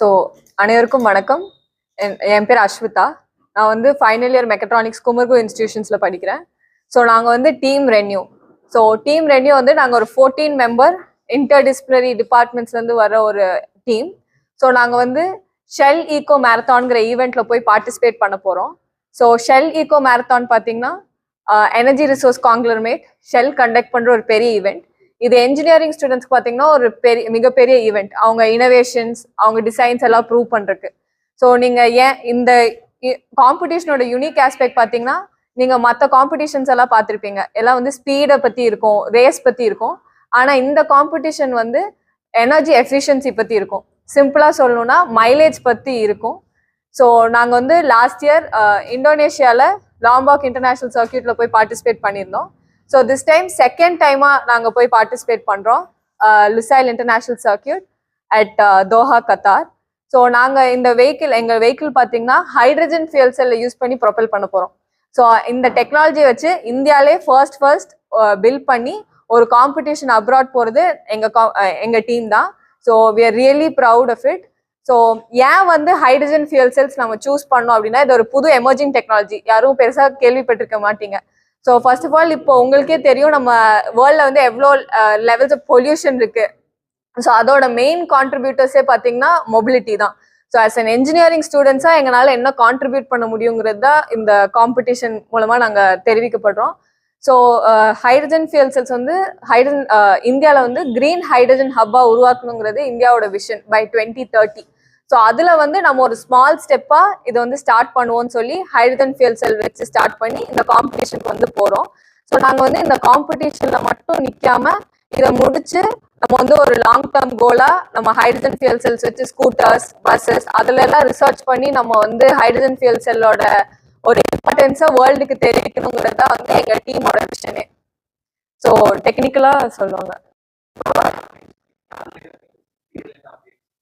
So அனைவருக்கும் வணக்கம். என் என் பேர் அஸ்விதா. நான் வந்து ஃபைனல் இயர் மெக்கட்ரானிக்ஸ் குமர்கு இன்ஸ்டிடியூஷன்ஸில் படிக்கிறேன். ஸோ நாங்கள் வந்து team renew so team renew வந்து நாங்கள் ஒரு ஃபோர்டீன் மெம்பர் இன்டர் டிசிப்ளினரி டிபார்ட்மெண்ட்ஸ்லேருந்து வர ஒரு டீம் ஸோ நாங்கள் வந்து ஷெல் ஈகோ மேரத்தான்ங்கிற ஈவெண்ட்டில் போய் பார்ட்டிசிபேட் பண்ண போகிறோம் ஸோ ஷெல் ஈகோ மேரத்தான் பார்த்தீங்கன்னா energy resource conglomerate Shell conduct பண்ணுற ஒரு பெரிய ஈவெண்ட் இது என்ஜினியரிங் ஸ்டூடெண்ட்ஸ்க்கு பார்த்தீங்கன்னா ஒரு பெரிய மிகப்பெரிய ஈவெண்ட் அவங்க இனோவேஷன்ஸ் அவங்க டிசைன்ஸ் எல்லாம் ப்ரூவ் பண்ணுறதுக்கு ஸோ நீங்கள் ஏன் இந்த காம்படிஷனோட யூனிக் ஆஸ்பெக்ட் பார்த்தீங்கன்னா நீங்கள் மற்ற காம்படிஷன்ஸ் எல்லாம் பார்த்துருப்பீங்க எல்லாம் வந்து ஸ்பீடை பற்றி இருக்கும் ரேஸ் பற்றி இருக்கும். ஆனால் இந்த காம்படிஷன் வந்து எனர்ஜி எஃபிஷியன்சி பற்றி இருக்கும். சிம்பிளாக சொல்லணும்னா மைலேஜ் பற்றி இருக்கும். ஸோ நாங்கள் வந்து லாஸ்ட் இயர் இந்தோனேஷியாவில் லாம்பாக் இன்டர்நேஷ்னல் சர்க்கியூட்டில் போய் பார்ட்டிசிபேட் பண்ணியிருந்தோம். ஸோ திஸ் டைம் செகண்ட் டைமாக நாங்கள் போய் பார்ட்டிசிபேட் பண்ணுறோம் Lusail international circuit at Doha Qatar so நாங்கள் இந்த வெஹிக்கிள் எங்கள் வெஹிக்கிள் பார்த்தீங்கன்னா ஹைட்ரஜன் ஃபியூல் செல்ல யூஸ் பண்ணி ப்ரொபல் பண்ண போகிறோம் ஸோ இந்த டெக்னாலஜி வச்சு இந்தியாவிலே ஃபர்ஸ்ட் ஃபர்ஸ்ட் பில்ட் பண்ணி ஒரு காம்படிஷன் அப்ராட் போகிறது எங்கள் எங்கள் டீம் தான். So we are really proud of it so ஏன் வந்து ஹைட்ரஜன் ஃபியூல் செல்ஸ் நம்ம சூஸ் பண்ணோம் அப்படின்னா இது ஒரு புது எமர்ஜிங் டெக்னாலஜி யாரும் பெருசாக கேள்விப்பட்டிருக்க மாட்டீங்க. ஸோ ஃபர்ஸ்ட் ஆஃப் ஆல் இப்போ உங்களுக்கே தெரியும் நம்ம வேர்ல்டில் வந்து எவ்வளோ லெவல்ஸ் ஆஃப் பொல்யூஷன் இருக்கு. ஸோ அதோட மெயின் கான்ட்ரிபியூட்டர்ஸே பார்த்தீங்கன்னா மொபிலிட்டி தான். ஸோ ஆஸ் அன் என்ஜினியரிங் ஸ்டூடெண்ட்ஸாக எங்களால் என்ன கான்ட்ரிபியூட் பண்ண முடியுங்கிறது தான் இந்த காம்படிஷன் மூலமாக நாங்கள் தெரிவிக்கப்படுறோம். ஸோ ஹைட்ரஜன் ஃபியூல் செல்ஸ் வந்து ஹைட்ரஜன் இந்தியாவில் வந்து கிரீன் ஹைட்ரஜன் ஹப்பாக உருவாக்கணுங்கிறது இந்தியாவோட vision by twenty thirty so அதில் வந்து நம்ம ஒரு ஸ்மால் ஸ்டெப்பாக இதை வந்து ஸ்டார்ட் பண்ணுவோம்னு சொல்லி ஹைட்ரஜன் ஃபியூல் செல் வச்சு ஸ்டார்ட் பண்ணி இந்த காம்படிஷனுக்கு வந்து போகிறோம் ஸோ நாங்கள் வந்து இந்த காம்படிஷனில் மட்டும் நிற்காம இதை முடிச்சு நம்ம வந்து ஒரு லாங் டேர்ம் கோலாக நம்ம ஹைட்ரஜன் ஃபியூல் செல்ஸ் வச்சு ஸ்கூட்டர்ஸ் பஸ்ஸஸ் அதுல எல்லாம் ரிசர்ச் பண்ணி நம்ம வந்து ஹைட்ரஜன் ஃபியூல் செல்லோட ஒரு இம்பார்ட்டன்ஸை வேர்ல்டுக்கு தெரிவிக்கணுங்கிறது தான் வந்து எங்கள் டீமோட விஷனே ஸோ டெக்னிக்கலாக சொல்லுவாங்க.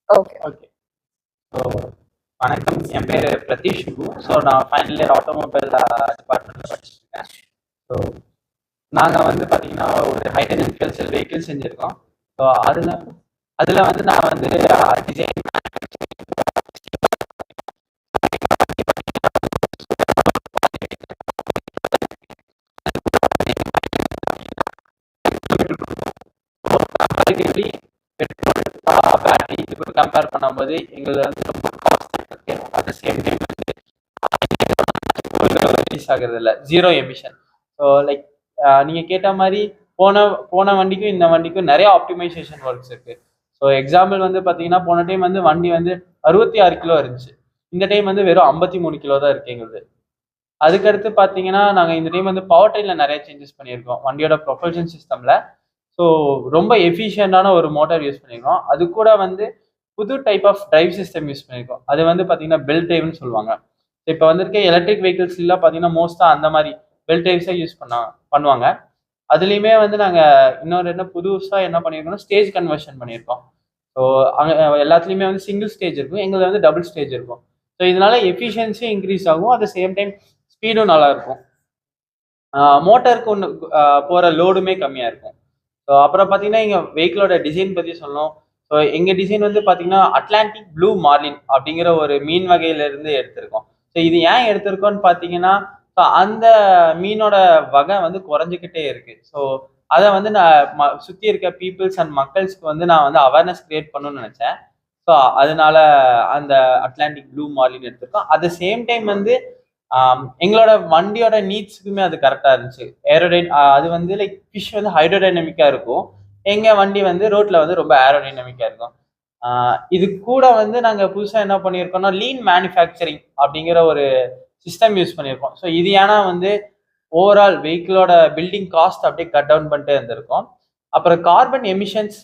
ஓகே ஓகே ஸோ வணக்கம். என் பேர் பிரதீஷ் ஸோ நான் ஃபைனல் இயர் ஆட்டோமொபைல் டிபார்ட்மெண்ட்டில் படிச்சிருக்கேன். ஸோ நாங்கள் வந்து பார்த்தீங்கன்னா ஒரு ஹைட்ரஜன் ஃபியூல் செல் வெஹிக்கிள் செஞ்சுருக்கோம். ஸோ அதில் அதில் வந்து நான் வந்து uh, டிசைன் எப்படி இப்போ கம்பேர் பண்ணும்போது எங்களுக்கு வந்து ரொம்ப காஸ்ட் அட் சேம் டைம் வந்து ரிலீஸ் ஆகுறது இல்லை ஜீரோ எமிஷன் ஸோ லைக் நீங்கள் கேட்ட மாதிரி போன போன வண்டிக்கும் இந்த வண்டிக்கும் நிறைய ஆப்டிமைசேஷன் ஒர்க்ஸ் இருக்கு. ஸோ எக்ஸாம்பிள் வந்து பார்த்தீங்கன்னா போன டைம் வந்து வண்டி வந்து அறுபத்தி ஆறு கிலோ இருந்துச்சு. இந்த டைம் வந்து வெறும் ஐம்பத்தி மூணு கிலோ தான் இருக்கு எங்களுது. அதுக்கடுத்து பார்த்தீங்கன்னா நாங்கள் இந்த டைம் வந்து பவர் டைனில் நிறைய சேஞ்சஸ் பண்ணியிருக்கோம். வண்டியோட ப்ரொஃபல்ஷன் சிஸ்டமில் ஸோ ரொம்ப எஃபிஷியண்டான ஒரு மோட்டார் யூஸ் பண்ணியிருக்கோம். அது கூட வந்து புது type of drive system use பண்ணியிருக்கோம் அது வந்து பார்த்தீங்கன்னா பெல் டிரைவ்னு சொல்லுவாங்க. இப்போ வந்திருக்க எலக்ட்ரிக் வெஹிக்கிள்ஸ்லாம் பார்த்தீங்கன்னா மோஸ்ட்டாக அந்த மாதிரி பெல் டிரைவ்ஸை யூஸ் பண்ண பண்ணுவாங்க. அதுலேயுமே வந்து நாங்கள் இன்னொரு என்ன புதுசாக என்ன பண்ணியிருக்கோம்னா ஸ்டேஜ் கன்வர்ஷன் பண்ணியிருக்கோம் ஸோ அங்கே எல்லாத்துலேயுமே வந்து சிங்கிள் ஸ்டேஜ் இருக்கும். எங்களுக்கு வந்து டபுள் ஸ்டேஜ் இருக்கும். ஸோ இதனால எஃபிஷியன்சியும் இன்க்ரீஸ் ஆகும். அட் சேம் டைம் ஸ்பீடும் நல்லா இருக்கும். மோட்டருக்கு ஒன்று போகிற லோடுமே கம்மியாக இருக்கும். ஸோ அப்புறம் பார்த்தீங்கன்னா எங்கள் வெஹிக்கிளோட டிசைன் பற்றி சொல்லணும். ஸோ எங்கள் டிசைன் வந்து பார்த்தீங்கன்னா அட்லாண்டிக் ப்ளூ மார்லின் அப்படிங்கிற ஒரு மீன் வகையிலேருந்து எடுத்திருக்கோம். ஸோ இது ஏன் எடுத்திருக்கோம்னு பார்த்தீங்கன்னா ஸோ அந்த மீனோட வகை வந்து குறைஞ்சிக்கிட்டே இருக்கு. ஸோ அதை வந்து நான் சுற்றி இருக்க பீப்புள்ஸ் அண்ட் மக்கள்ஸ்க்கு வந்து நான் வந்து அவேர்னஸ் கிரியேட் பண்ணணும்னு நினச்சேன். ஸோ அதனால அந்த அட்லாண்டிக் ப்ளூ மார்லின் எடுத்திருக்கோம். அட் த சேம் டைம் வந்து எங்களோட வண்டியோட நீட்ஸுக்குமே அது கரெக்டாக இருந்துச்சு. ஏரோடைன் அது வந்து லைக் ஃபிஷ் வந்து ஹைட்ரோடைனமிக்காக இருக்கும். எங்கள் வண்டி வந்து ரோட்டில் வந்து ரொம்ப ஏரோடைனமிக்காக இருக்கும். இது கூட வந்து நாங்கள் புதுசாக என்ன பண்ணியிருக்கோம்னா லீன் மேனுஃபேக்சரிங் அப்படிங்கிற ஒரு சிஸ்டம் யூஸ் பண்ணியிருக்கோம் ஸோ இது ஏன்னா வந்து ஓவரால் வெஹிக்கிளோட பில்டிங் காஸ்ட் அப்படியே கட் டவுன் பண்ணிட்டு இருந்திருக்கோம். அப்புறம் கார்பன் எமிஷன்ஸ்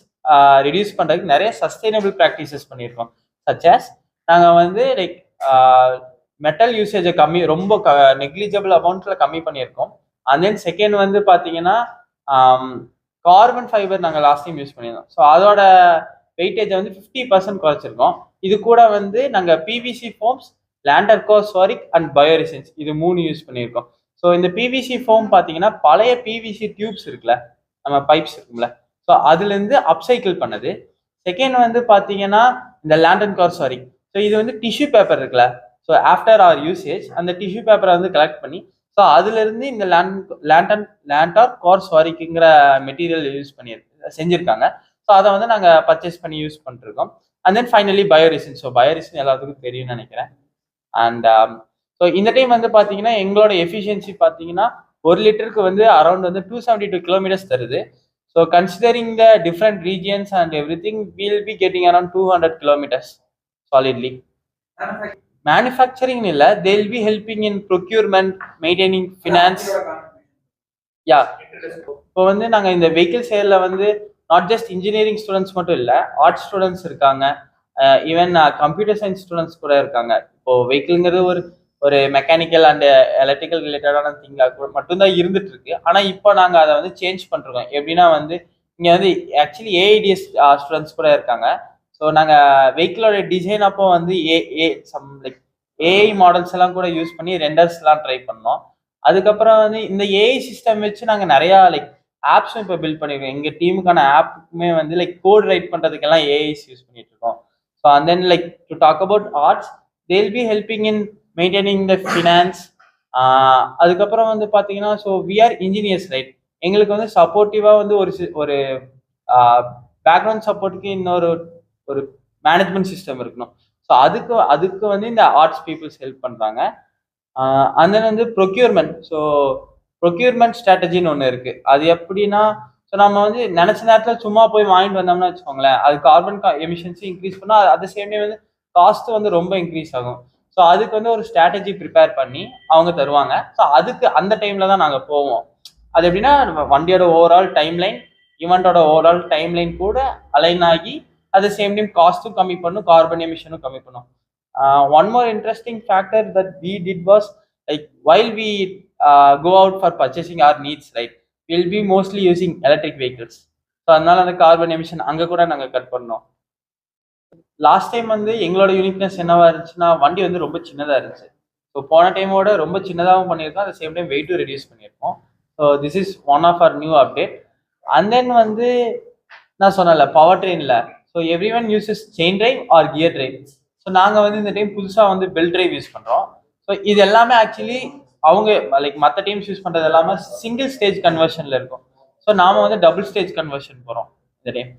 ரிடியூஸ் பண்ணுறதுக்கு நிறைய சஸ்டைனபிள் ப்ராக்டிசஸ் பண்ணியிருக்கோம் சச்சஸ் நாங்கள் வந்து லைக் மெட்டல் யூசேஜை கம்மி ரொம்ப க நெக்லிஜிபிள் அமௌண்ட்டில் கம்மி பண்ணியிருக்கோம் அண்ட் தென் செகண்ட் வந்து பார்த்தீங்கன்னா கார்பன் ஃபைபர் நாங்கள் லாஸ்ட் டைம் யூஸ் பண்ணியிருந்தோம். ஸோ அதோட வெயிட்டேஜை வந்து ஃபிஃப்டி பர்சன்ட் குறைச்சிருக்கோம். இது கூட வந்து நாங்கள் பிவிசி ஃபோம்ஸ் லேண்டர் கோஸ்வாரிக் அண்ட் பயோரிசன்ஸ் இது மூணு யூஸ் பண்ணியிருக்கோம். ஸோ இந்த பிவிசி ஃபோம் பார்த்தீங்கன்னா பழைய பிவிசி டியூப்ஸ் இருக்குல்ல நம்ம பைப்ஸ் இருக்கும்ல. ஸோ அதுலேருந்து அப்சைக்கிள் பண்ணது. செகண்ட் வந்து பார்த்தீங்கன்னா இந்த லேண்டன் கார் ஸோ இது வந்து டிஷ்யூ பேப்பர் இருக்குல்ல. ஸோ ஆஃப்டர் ஆர் யூசேஜ் அந்த டிஷ்யூ பேப்பரை வந்து கலெக்ட் பண்ணி ஸோ அதுலேருந்து இந்த லேண்ட் லேண்டன் லேண்டார் கார் சாரிக்குங்கிற மெட்டீரியல் யூஸ் பண்ணி செஞ்சுருக்காங்க. ஸோ அதை வந்து நாங்கள் பர்ச்சேஸ் பண்ணி யூஸ் பண்ணிருக்கோம். And then finally bioresin so bioresin எல்லாத்துக்கும் தெரியும்னு நினைக்கிறேன். அண்ட் ஸோ um, இந்த டைம் வந்து பார்த்தீங்கன்னா எங்களோட எஃபிஷியன்சி பார்த்தீங்கன்னா ஒரு லிட்டருக்கு வந்து அரௌண்ட் வந்து டூ செவன்டி டூ கிலோமீட்டர்ஸ் தருது. So considering the different regions and everything will be getting around two hundred kilometres solidly manufacturing இல்லை will be helping in procurement maintaining finance yeah இப்போ வந்து நாங்கள் இந்த வெஹிக்கிள் சேலில் வந்து நாட் ஜஸ்ட் இன்ஜினியரிங் ஸ்டூடெண்ட்ஸ் மட்டும் இல்லை arts students இருக்காங்க. Even computer science students கூட இருக்காங்க. இப்போ வெஹிக்கிள்ங்கிறது ஒரு ஒரு மெக்கானிக்கல் அண்ட் எலக்ட்ரிக்கல் ரிலேட்டடான திங்காக மட்டும்தான் இருந்துட்டு இருக்கு ஆனால் இப்போ நாங்கள் அதை வந்து சேஞ்ச் பண்ணிருக்கோம். எப்படின்னா வந்து இங்கே வந்து ஆக்சுவலி ஏஐடிஎஸ் ஸ்டூடெண்ட்ஸ் கூட இருக்காங்க. ஸோ நாங்கள் வெஹிக்கிளோட டிசைன் அப்போ வந்து uh uh some like AI models எல்லாம் கூட யூஸ் பண்ணி ரெண்டர்ஸ்லாம் ட்ரை பண்ணோம். அதுக்கப்புறம் வந்து இந்த ஏஐ சிஸ்டம் வச்சு நாங்கள் நிறையா லைக் ஆப்ஸும் இப்போ பில்ட் பண்ணியிருக்கோம் எங்கள் டீமுக்கான ஆப்புக்குமே வந்து லைக் கோட் ரைட் பண்ணுறதுக்கெல்லாம் ஏஐஸ் யூஸ் பண்ணிட்டு இருக்கோம். So and then like to talk about arts they'll be helping in maintaining the finance அதுக்கப்புறம் வந்து பார்த்தீங்கன்னா so we are engineers right எங்களுக்கு வந்து சப்போர்ட்டிவாக வந்து ஒரு சி- ஒரு பேக்ரவுண்ட் சப்போர்ட்டுக்கு இன்னொரு ஒரு மேனேஜ்மெண்ட் சிஸ்டம் இருக்கணும். ஸோ அதுக்கு அதுக்கு வந்து இந்த ஆர்ட்ஸ் பீப்புள்ஸ் ஹெல்ப் பண்ணுறாங்க அந்த வந்து ப்ரொக்யூர்மெண்ட் ஸோ ப்ரொக்யூர்மெண்ட் ஸ்ட்ராட்டஜின்னு ஒன்று இருக்குது அது எப்படின்னா ஸோ நம்ம வந்து நினச்ச நேரத்தில் சும்மா போய் வாங்கிட்டு வந்தோம்னா வச்சுக்கோங்களேன். அது கார்பன் எமிஷன்ஸும் இன்க்ரீஸ் பண்ணால் அட் சேம் டைம் வந்து காஸ்ட் வந்து ரொம்ப இன்க்ரீஸ் ஆகும். ஸோ அதுக்கு வந்து ஒரு ஸ்ட்ராட்டஜி ப்ரிப்பேர் பண்ணி அவங்க தருவாங்க. ஸோ அதுக்கு அந்த டைமில் தான் நாங்கள் போவோம். அது எப்படின்னா வண்டியோட ஓவரால் டைம் லைன் ஈவெண்ட்டோட ஓவரால் டைம் லைன் கூட அலைன் ஆகி அட் சேம் டைம் காஸ்ட்டும் கம்மி பண்ணும் கார்பன் எமிஷனும் கம்மி பண்ணும். One more interesting factor that we did was like while we go out for purchasing our needs right will be mostly using electric vehicles so அதனால அந்த கார்பன் எமிஷன் அங்கே கூட நாங்கள் கட் பண்ணோம். லாஸ்ட் டைம் வந்து எங்களோட யூனிக்னஸ் என்னவா இருந்துச்சுன்னா வண்டி வந்து ரொம்ப சின்னதாக இருந்துச்சு. ஸோ போன டைமோட ரொம்ப சின்னதாகவும் பண்ணியிருக்கோம் அட் சேம் டைம் வெயிட்டும் ரெடியூஸ் பண்ணியிருக்கோம். So this is one of our new update and then வந்து நான் சொன்னல பவர் ட்ரெயினில் so everyone uses chain drive or gear drive so நாங்கள் வந்து இந்த டைம் புதுசாக வந்து பெல் டிரைவ் யூஸ் பண்ணுறோம் ஸோ இது எல்லாமே ஆக்சுவலி அவங்க லைக் மற்ற டீம்ஸ் யூஸ் பண்ணுறது எல்லாமே சிங்கிள் ஸ்டேஜ் கன்வர்ஷனில் இருக்கும். ஸோ நாம் வந்து டபுள் ஸ்டேஜ் கன்வர்ஷன் போகிறோம் இந்த டைம்